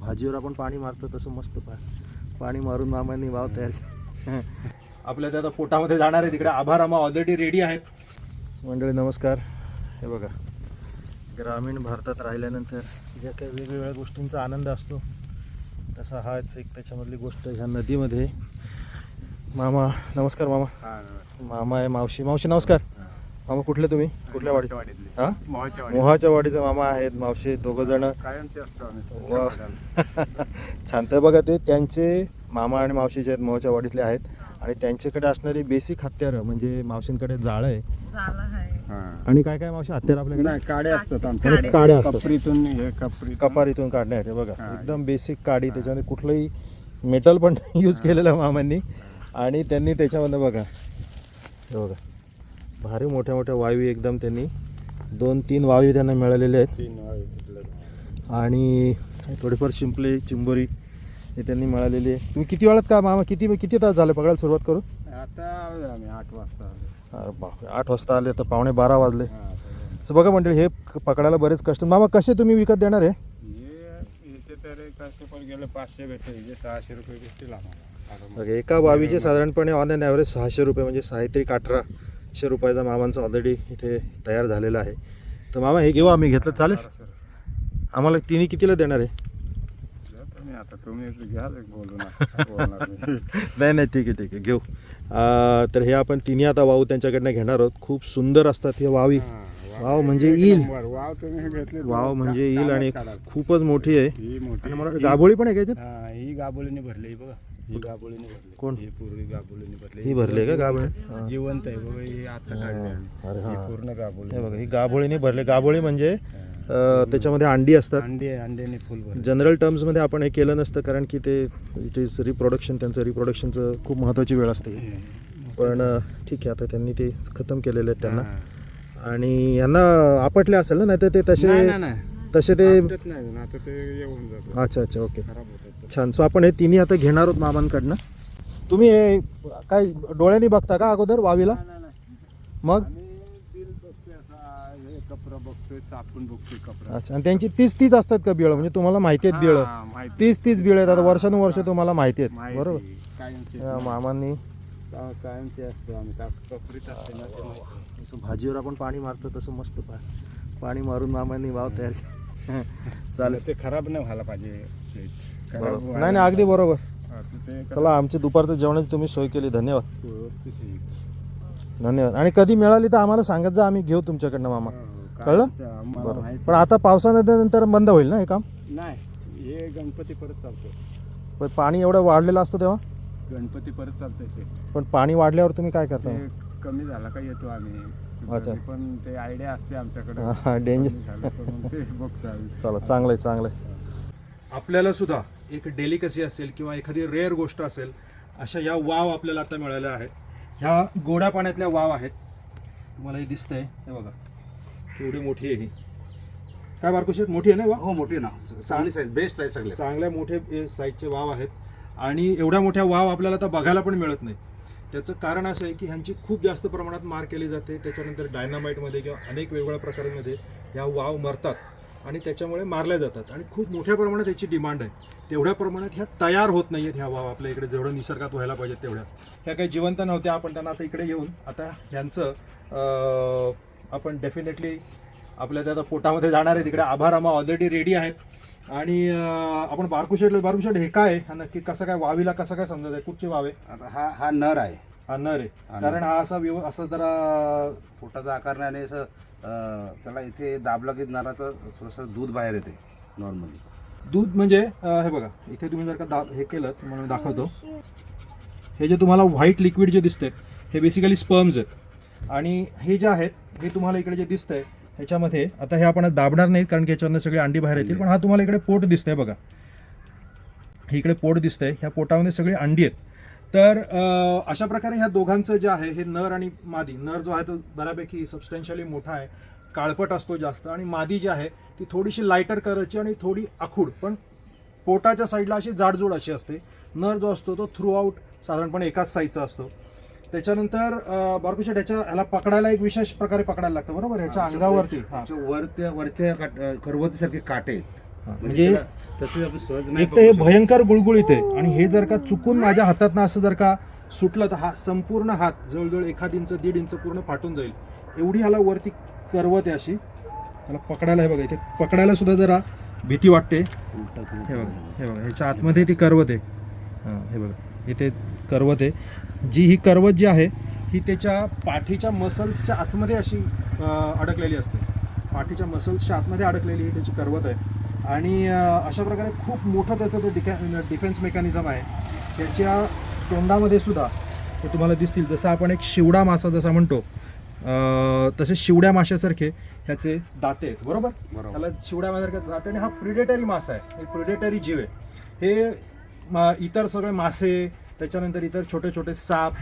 भाजीवर आपण पाणी मारतो तसं मस्त पा पाणी मारून मामांनी वाव तयार केला. आपल्या त्या आता पोटामध्ये जाणार आहे तिकडे आभार आम्हा ऑलरेडी रेडी आहेत. मंडळी नमस्कार. हे बघा ग्रामीण भारतात राहिल्यानंतर ज्या काही वेगवेगळ्या गोष्टींचा आनंद असतो तसा हाच एक त्याच्यामधली गोष्ट ह्या नदीमध्ये मामा नमस्कार मामा. मामा आहे मावशी. मावशी नमस्कार. मामा कुठले तुम्ही? कुठल्या वाडी हा? मोहाच्या वाडीचे मामा आहेत मावशी दोघं जण. कायमचे असतो आम्ही वा. छान. तर बघा ते त्यांचे मामा आणि मावशी जे आहेत मोहाच्या वाडीतले आहेत. आणि त्यांच्याकडे असणारी बेसिक हत्यारं म्हणजे मावशींकडे जाळं आहे. आणि काय काय मावशी? हत्यार आपल्याकडे? असतात काड्या असतात. कपरीतून हे कपरी कपारीतून काढण्यासाठी बघा. एकदम बेसिक काडी त्याच्यामध्ये कुठलंही मेटल पण यूज केलेलं आहे मामांनी. आणि त्यांनी त्याच्यामध्ये बघा. बघा. भारी मोठ्या मोठ्या वायू एकदम त्यांनी दोन तीन वायू त्यांना मिळालेले आहेत. आणि थोडीफार शिंपले चिंबोरी हे त्यांनी मिळालेली आहे. तुम्ही किती वेळात का मामा किती किती तास झाले पकडायला सुरुवात करू आता आम्ही आठ वाजता. अरे बापरे आठ वाजता आले तर पावणे बारा वाजले. तर बघा मंडळी हे पकडायला बरेच कष्ट मामा कसे तुम्ही विकत देणार आहे हे एका बावीचे साधारणपणे ऑन अँड ॲव्हरेज सहाशे रुपये म्हणजे साहित्रिक अठराशे रुपयाचा मामांचा ऑलरेडी इथे तयार झालेला आहे. तर मामा हे घेऊ आम्ही. घेतलं चालेल. आम्हाला तिन्ही कितीला देणार आहे? आता. तुम्ही घ्या एक बोलू ना बोलणार मी. नाही नाही ठीक आहे ठीक आहे. घेऊ. तर हे आपण तिन्ही आता वाव त्यांच्याकडनं घेणार आहोत. खूप सुंदर असतात हे वावी. वाव म्हणजे येईल. वाव म्हणजे येईल आणि. खूपच मोठी आहे. आणि मला गाभोळी पण आहे का हा गाबोलीने भरली बघा. ही भरली कोण? ही पूर्वी गाबोलीने भरली ही भरली आहे का गाभोळी. जिवंत आहे बघा ही आता काढली. आम्ही. अरे हा. ही. पूर्ण हे बघा ही गाभोळीने भरले. गाभोळी म्हणजे अं, त्याच्यामध्ये अंडी असतात. अंडे अंड्याने फुल भरले. जनरल टर्म्समध्ये आपण हे केलं नसतं कारण की ते इट इज रिप्रोडक्शन त्यांचं रिप्रोडक्शनचं खूप महत्त्वाची वेळ असते. पण अं, ठीक आहे आता त्यांनी ते खतम केलेले आहेत त्यांना. आणि यांना आपटले असेल ना नाही तर ते तसे. तसे ते आता येऊन जातं. अच्छा अच्छा ओके. खराब छान. सो आपण हे तिन्ही आता घेणार आहोत मामांकडनं. तुम्ही हे काय डोळ्यांनी बघता का अगोदर वावीला. मग? बघतोय चापून बघतोय अच्छा आणि त्यांची तीस तीस असतात का बिळ? म्हणजे तुम्हाला माहिती आहेत बिळ. तीस तीस बिळ आहेत. आता वर्षानुवर्ष तुम्हाला माहिती आहेत. बरोबर? मामांनी. कायमची असतो आम्ही कपरीत असते भाजीवर आपण पाणी मारतो तसं मस्त पाणी मारून मामांनी वाव तयार केला. चालेल. ते खराब नाही व्हायला पाहिजे. बरोबर. नाही नाही अगदी बरोबर. हा, चला आमच्या दुपारचं जेवणाची तुम्ही सोय केली धन्यवाद. व्यवस्थित. धन्यवाद. आणि कधी मिळाली तर आम्हाला सांगत जा आम्ही घेऊ तुमच्याकडनं मामा. हो, हो, कळलं? आम्हाला बरोबर माहिती. पण आता पावसानंतर नंतर बंद होईल ना हे काम? नाही हे गणपती परत चालतो पण पाणी एवढं वाढलेलं असतं तेव्हा? गणपती परत चालतंय शेत पण पाणी वाढल्यावर तुम्ही काय करता? ते कमी झाला का येतो आम्ही. अच्छा. तरी पण ते आयडिया असते आमच्याकडे. हा, हा, danger. कमी झालं तर मग ते बघतो आम्ही. चला चांगलं आहे चांगलं आहे आपल्याला सुद्धा एक डेलिकसी असेल किंवा एखादी रेअर गोष्ट असेल अशा या वाव आपल्याला आता मिळाल्या आहेत. ह्या गोड्या पाण्यातल्या वाव आहेत. तुम्हाला हे दिसतंय. हे बघा. केवढी मोठी आहे ही. काय बारकुशेट मोठी आहे ना वाव? हो मोठी ना. चांगली साईज बेस्ट साईज सगळे. चांगल्या मोठे साईजचे वाव आहेत. आणि एवढ्या मोठ्या वाव आपल्याला आता बघायला पण मिळत नाही. त्याचं कारण असं आहे की ह्यांची खूप जास्त प्रमाणात मार केली जाते. त्याच्यानंतर डायनामाईटमध्ये किंवा अनेक वेगवेगळ्या प्रकारांमध्ये ह्या वाव मरतात. आणि त्याच्यामुळे मारल्या जातात. आणि खूप मोठ्या प्रमाणात याची डिमांड आहे. तेवढ्या प्रमाणात ह्या तयार होत नाही आहेत ह्या वाव आपल्या इकडे जेवढं निसर्गात व्हायला पाहिजेत तेवढ्या. ह्या काही जिवंत नव्हत्या. आपण त्यांना आता इकडे येऊन आता ह्यांचं आपण डेफिनेटली आपल्या त्या आता पोटामध्ये जाणार आहे तिकडे आभार आम्हा ऑलरेडी रेडी आहेत. आणि आपण बारकुशेट बारकुशेट हे काय आहे? हा नक्की कसं काय वावीला कसं काय समजत आहे? कुठची वाव? आहे आता हा हा नर आहे. हा नर आहे. कारण हा असा व्यव असं जरा पोटाचा आकार नाही असं त्याला इथे दाबला की नराचं थोडंसं दूध बाहेर येते नॉर्मली दूध म्हणजे अं, हे बघा इथे तुम्ही जर का दा हे केलं तर मला मी दाखवतो. हे जे तुम्हाला व्हाईट लिक्विड जे दिसते हे बेसिकली स्पर्म्स आहेत. आणि हे जे आहेत हे तुम्हाला इकडे जे दिसतंय ह्याच्यामध्ये आता हे आपण दाबणार नाही कारण की याच्यावरनं सगळी अंडी बाहेर येतील पण हा तुम्हाला इकडे पोट दिसतंय बघा. हे इकडे पोट दिसतंय ह्या पोटामध्ये सगळी अंडी आहेत. तर अशा प्रकारे ह्या दोघांचं जे आहे हे नर आणि मादी नर जो आहे तो बऱ्यापैकी सबस्टन्शियली मोठा आहे काळपट असतो जास्त आणि मादी जी आहे ती थोडीशी लायटर कलरची आणि थोडी आखूड पण पोटाच्या साईडला अशी जाडजूड अशी असते. नर जो असतो तो थ्रू आउट साधारणपणे एकाच साईजचा असतो. त्याच्यानंतर बारकुशेट ह्याच्या ह्याला पकडायला एक विशेष प्रकारे पकडायला लागतं बरोबर? ह्याच्या अंगावरती. वरच्या वरच्या करवतीसारखे काटे आहेत. म्हणजे तसे आपण सहज नाही एक तर हे शकत. भयंकर गुळगुळीत आहे. आणि हे जर का चुकून माझ्या हातातनं असं जर का सुटलं तर हा संपूर्ण हात जवळजवळ एखाद इंच दीड इंच पूर्ण फाटून जाईल. एवढी ह्याला वरती करवत आहे अशी. त्याला पकडायला हे बघा इथे पकडायला सुद्धा जरा भीती वाटते. उलटं हे बघा हे बघा ह्याच्या आतमध्ये ती करवत आहे. हां हे बघा इथे करवत आहे. जी ही करवत जी आहे ही त्याच्या पाठीच्या मसल्सच्या आतमध्ये अशी अं, अडकलेली असते. पाठीच्या मसल्सच्या आतमध्ये अडकलेली ही त्याची करवत आहे. आणि अशा प्रकारे खूप मोठं त्याचं ते डिफे डिफेन्स मेकॅनिझम आहे. त्याच्या तोंडामध्ये सुद्धा ते तुम्हाला दिसतील. जसं आपण एक शिवडा मासा जसा म्हणतो तसे शिवड्या माशासारखे ह्याचे दाते आहेत. बरोबर. त्याला शिवड्या मासारखे दाते आणि हा प्रिडेटरी मासा आहे. एक प्रिडेटरी जीव आहे. हे इतर सगळे मासे त्याच्यानंतर इतर छोटे छोटे साप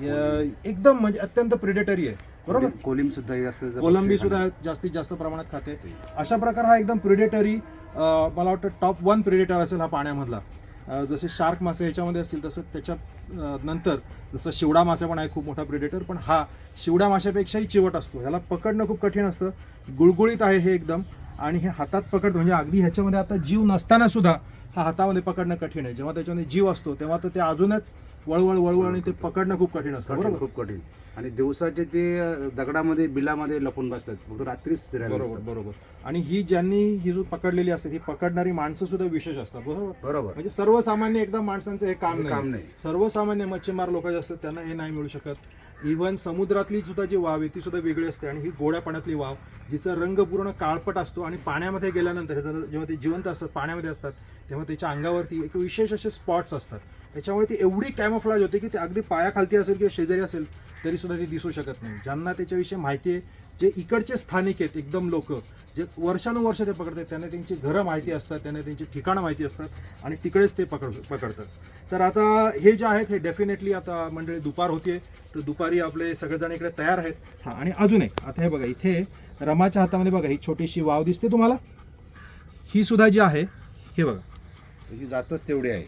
एकदम म्हणजे अत्यंत प्रिडेटरी आहे. बरोबर? कोलिम सुद्धा कोलंबी सुद्धा जास्तीत जास्त प्रमाणात खाते. अशा प्रकार हा एकदम प्रिडेटरी मला वाटतं टॉप वन प्रिडेटर असेल हा पाण्यामधला. जसे शार्क मासे ह्याच्यामध्ये असतील तसं त्याच्या नंतर जसं शिवडा मासे पण आहे खूप मोठा प्रिडेटर पण हा शिवडा माशापेक्षाही चिवट असतो. ह्याला पकडणं खूप कठीण असतं. गुळगुळीत आहे हे एकदम. आणि हे हातात पकडतो म्हणजे अगदी ह्याच्यामध्ये आता जीव नसताना सुद्धा हा हातामध्ये पकडणं कठीण आहे. जेव्हा त्याच्यामध्ये जीव असतो तेव्हा तर ते अजूनच वळवळ वळवळ आणि ते पकडणं खूप कठीण असतं बरोबर? खूप कठीण. आणि दिवसाचे ते दगडामध्ये बिलामध्ये लपून बसतात. फक्त रात्रीच फिरायला बरोबर. बरोबर. आणि ही ज्यांनी ही जो पकडलेली असते ही पकडणारी माणसं सुद्धा विशेष असतात बरोबर? बरोबर. म्हणजे सर्वसामान्य एकदम माणसांचं हे काम काम नाही. सर्वसामान्य मच्छीमार लोक जे असतात त्यांना हे नाही मिळू शकत. इव्हन समुद्रातली सुद्धा जी वाव आहे ती सुद्धा वेगळी असते आणि ही गोड्या पाण्यातली वाव जिचा रंग पूर्ण काळपट असतो आणि पाण्यामध्ये गेल्यानंतर जेव्हा ते जिवंत असतात पाण्यामध्ये असतात तेव्हा त्याच्या अंगावरती एक विशेष असे स्पॉट्स असतात. त्याच्यामुळे ती एवढी कॅमोफ्लाज होते की ते अगदी पायाखालती असेल किंवा शेजारी असेल तरी सुद्धा ती दिसू शकत नाही. ज्यांना त्याच्याविषयी माहिती आहे जे इकडचे स्थानिक आहेत एकदम लोक जे वर्षानुवर्ष ते पकडतात त्यांना त्यांची घरं माहिती असतात त्यांना त्यांची ठिकाणं माहिती असतात आणि तिकडेच ते पकड पकडतात. तर आता हे जे आहेत हे डेफिनेटली आता मंडळी दुपार होतीये. तर दुपारी आपले सगळेजण इकडे तयार आहेत. हां आणि अजून एक आता हे बघा इथे रमाच्या हातामध्ये बघा ही छोटीशी वाव दिसते तुम्हाला? ही सुद्धा जी आहे हे बघा. ही जातच तेवढी आहे.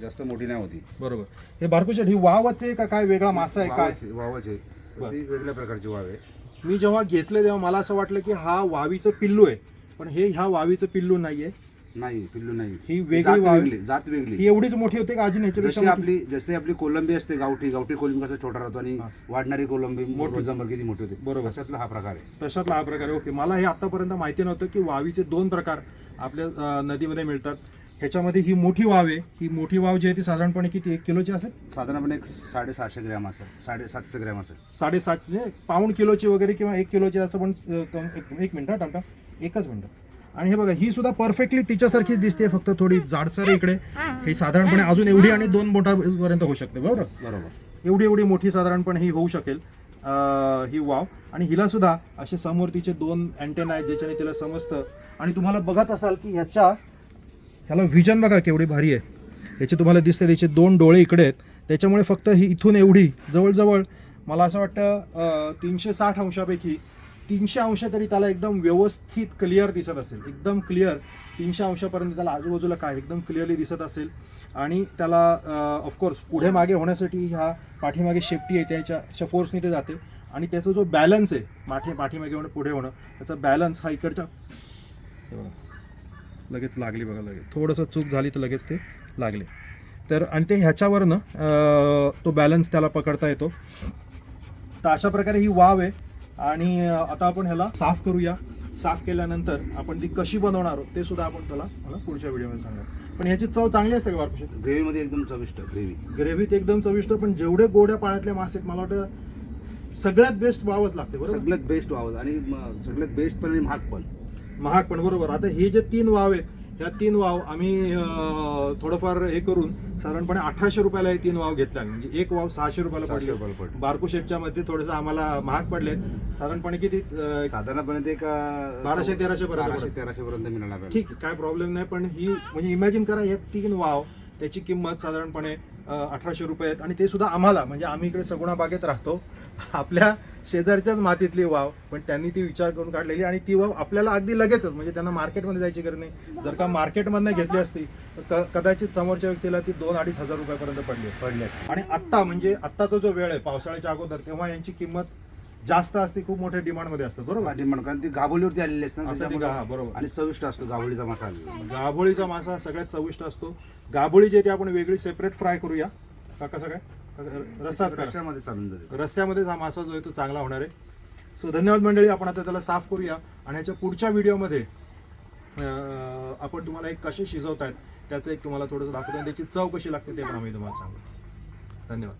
जास्त मोठी नाही होती. बरोबर. हे बारकुशेट ही वावच आहे का काय वेगळा मासा आहे काय? वावच आहे, वेगळ्या प्रकारची वाव आहे. मी जेव्हा घेतलं तेव्हा मला असं वाटलं की हा वावीचं पिल्लू आहे पण हे ह्या वावीचं पिल्लू नाहीये. नाही पिल्लू नाही. ही वेगळी जात वाव- वेगळी जात वेगळी. ही एवढीच मोठी होते का अजून जशी? आपली जशी आपली कोलंबी असते गावठी गावठी कोलंबी कसा छोटा राहतो आणि वाढणारी कोलंबी मोठी जंबर किती मोठी होते. बरोबर. तशातला हा प्रकार आहे. तशातला हा प्रकार आहे. ओके. मला हे आतापर्यंत माहिती नव्हतं की वावीचे दोन प्रकार आपल्या अं, नदीमध्ये मिळतात. ह्याच्यामध्ये ही मोठी वाव आहे. ही मोठी वाव जी आहे ती साधारणपणे किती एक किलोची असेल? साधारणपणे एक साडेसहाशे ग्रॅम असेल. साडेसातशे ग्रॅम असेल. साडेसात म्हणजे पाऊण किलोची वगैरे किंवा एक किलोची असं पण एक- एक मिनिट टाका एकच मिनिट. आणि हे बघा ही सुद्धा परफेक्टली तिच्यासारखी दिसते फक्त थोडी जाडसर इकडे. ही साधारणपणे अजून एवढी आणि दोन बोटापर्यंत होऊ शकते बरोबर? बरोबर. एवढी एवढी मोठी साधारणपणे ही होऊ शकेल ही वाव. आणि हिला सुद्धा असे समोर तिचे दोन अँटेना आहेत ज्याच्याने तिला समजतं. आणि तुम्हाला बघत असाल की ह्याच्या ह्याला व्हिजन बघा केवढी भारी आहे. ह्याचे तुम्हाला दिसते त्याचे दोन डोळे इकडे आहेत. त्याच्यामुळे फक्त ही इथून एवढी जवळजवळ मला असं वाटतं तीनशे साठ अंशापैकी तीनशे अंश तरी त्याला एकदम व्यवस्थित क्लिअर दिसत असेल. एकदम क्लिअर तीनशे अंशापर्यंत त्याला आजूबाजूला काय एकदम क्लिअरली दिसत असेल. आणि त्याला ऑफकोर्स पुढे मागे होण्यासाठी ह्या पाठीमागे शेफ्टी आहे त्याच्या अशा फोर्सने ते जाते. आणि त्याचा जो बॅलन्स आहे माठी पाठीमागे होणं पुढे होणं त्याचा बॅलन्स हा इकडच्या लगेच लागली बघा लगेच. थोडंसं चूक झाली तर लगेच ते लागले. तर आणि ते ह्याच्यावरनं तो बॅलन्स त्याला पकडता येतो. तर अशा प्रकारे ही वाव आहे. आणि आता आपण ह्याला साफ करूया. साफ केल्यानंतर आपण ती कशी बनवणार आहोत ते सुद्धा आपण त्याला मला पुढच्या व्हिडिओमध्ये सांगणार पण ह्याची चव चांगली असते का बारकुशी ग्रेव्हीमध्ये एकदम चविष्ट ग्रेव्ही ग्रेव्हीत एकदम चविष्ट पण जेवढे गोड्या पाण्यातले मासे आहेत मला वाटतं सगळ्यात बेस्ट वावच लागते बरोबर? सगळ्यात बेस्ट वाव आणि सगळ्यात बेस्ट पण आणि महाग पण. महाग पण बरोबर आता हे जे तीन वाव आहेत ह्या तीन वाव आम्ही थोडंफार हे करून साधारणपणे अठराशे रुपयाला हे तीन वाव घेतल्या म्हणजे एक वाव सहाशे रुपयाला सहाशे पडले रुपयाला पडले. बारको शेटच्या मध्ये थोडंसं आम्हाला महाग पडले साधारणपणे किती अं, साधारणपणे ते बाराशे, तेराशे पर्यंत बाराशे पडत. तेराशे पर्यंत आपल्याला. ठीक आहे काय प्रॉब्लेम नाही पण ही म्हणजे इमॅजिन करा हे तीन वाव त्याची किंमत साधारणपणे अठराशे रुपये आहेत. आणि ते सुद्धा आम्हाला म्हणजे आम्ही इकडे सगुणा बागेत राहतो. आपल्या शेजारच्याच मातीतली वाव पण त्यांनी ती विचार करून काढलेली आणि ती वाव आपल्याला अगदी लगेचच म्हणजे त्यांना मार्केटमध्ये जायची गरज नाही. जर का मार्केटमधनं घेतली असती तर कदाचित समोरच्या व्यक्तीला ती दोन अडीच हजार रुपयापर्यंत पडली पडली असते. आणि आत्ता म्हणजे आत्ताचा जो वेळ आहे पावसाळ्याच्या अगोदर तेव्हा यांची किंमत जास्त असते खूप मोठ्या डिमांडमध्ये असतात बरोबर? डिमांड कारण ती गाभोलीवरती आलेली असते ना आता ती त्याच्यामुळे गा- बरोबर. आणि चविष्ट असतो गाभोळीचा मसाला गाभोळीचा मासा हा सगळ्यात चविष्ट असतो. गाभोळी जे ते आपण वेगळी सेपरेट फ्राय करूया. का कसं काय रस्साच करा. रश्श्यामध्ये चालून जाते. रस्त्यामध्येच हा मासा जो आहे तो चांगला होणार आहे. सो धन्यवाद मंडळी आपण आता त्याला साफ करूया. आणि ह्याच्या पुढच्या व्हिडिओमध्ये अं, आपण तुम्हाला एक कसे शिजवतायत त्याचं एक तुम्हाला थोडंसं दाखवतो. आणि त्याची चव कशी लागते ते पण आम्ही तुम्हाला सांगू. धन्यवाद.